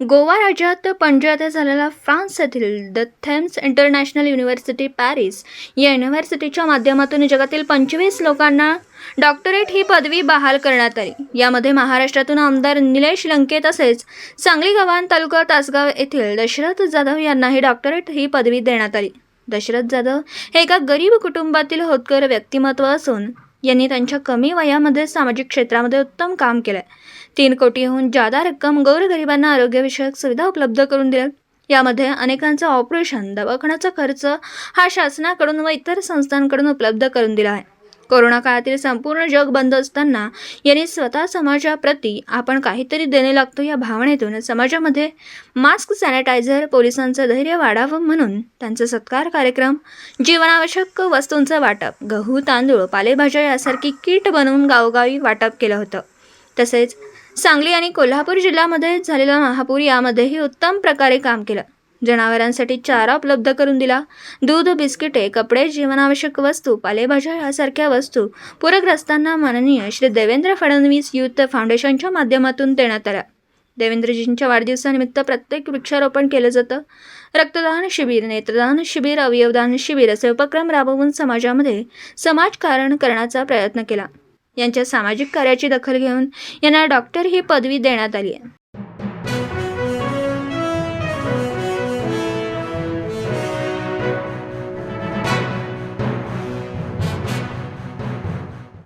गोवा राज्यात पणजी झालेला फ्रान्स येथील the Thames international university Paris या युनिव्हर्सिटीच्या माध्यमातून जगातील पंचवीस लोकांना डॉक्टरेट ही पदवी बहाल करण्यात आली. यामध्ये महाराष्ट्रातून आमदार निलेश लंके तसेच सांगली गव्हाण तालुका तासगाव येथील दशरथ जाधव यांनाही डॉक्टरेट ही पदवी देण्यात आली. दशरथ जाधव हे एका गरीब कुटुंबातील होतकर व्यक्तिमत्व असून यांनी त्यांच्या कमी वयामध्ये सामाजिक क्षेत्रामध्ये उत्तम काम केलंय. तीन कोटीहून जादा रक्कम गोरगरिबांना आरोग्यविषयक सुविधा उपलब्ध करून दिल्या यामध्ये अनेकांचं ऑपरेशन दवाखान्याचा खर्च हा शासनाकडून व इतर संस्थांकडून उपलब्ध करून दिला आहे. कोरोना काळातील संपूर्ण जग बंद असताना यांनी स्वतः समाजाप्रती आपण काहीतरी देणे लागतो या भावनेतून समाजामध्ये मास्क सॅनिटायझर पोलिसांचं धैर्य वाढावं म्हणून त्यांचा सत्कार कार्यक्रम जीवनावश्यक वस्तूंचं वाटप गहू तांदूळ पालेभाज्या यासारखी किट बनवून गावोगावी वाटप केलं होतं. तसेच सांगली आणि कोल्हापूर जिल्ह्यामध्ये झालेला महापूर यामध्येही उत्तम प्रकारे काम केलं. जनावरांसाठी चारा उपलब्ध करून दिला. दूध बिस्किटे कपडे जीवनावश्यक वस्तू पालेभाज्या यासारख्या वस्तू पूरग्रस्तांना माननीय श्री देवेंद्र फडणवीस युथ फाउंडेशनच्या माध्यमातून देण्यात आल्या. देवेंद्रजींच्या वाढदिवसानिमित्त प्रत्येक वृक्षारोपण केलं जातं. रक्तदान शिबिर नेत्रदान शिबिर अवयवदान शिबिर असे उपक्रम राबवून समाजामध्ये समाजकारण करण्याचा प्रयत्न केला. यांच्या सामाजिक कार्याची दखल घेऊन यांना डॉक्टर ही पदवी देण्यात आली आहे.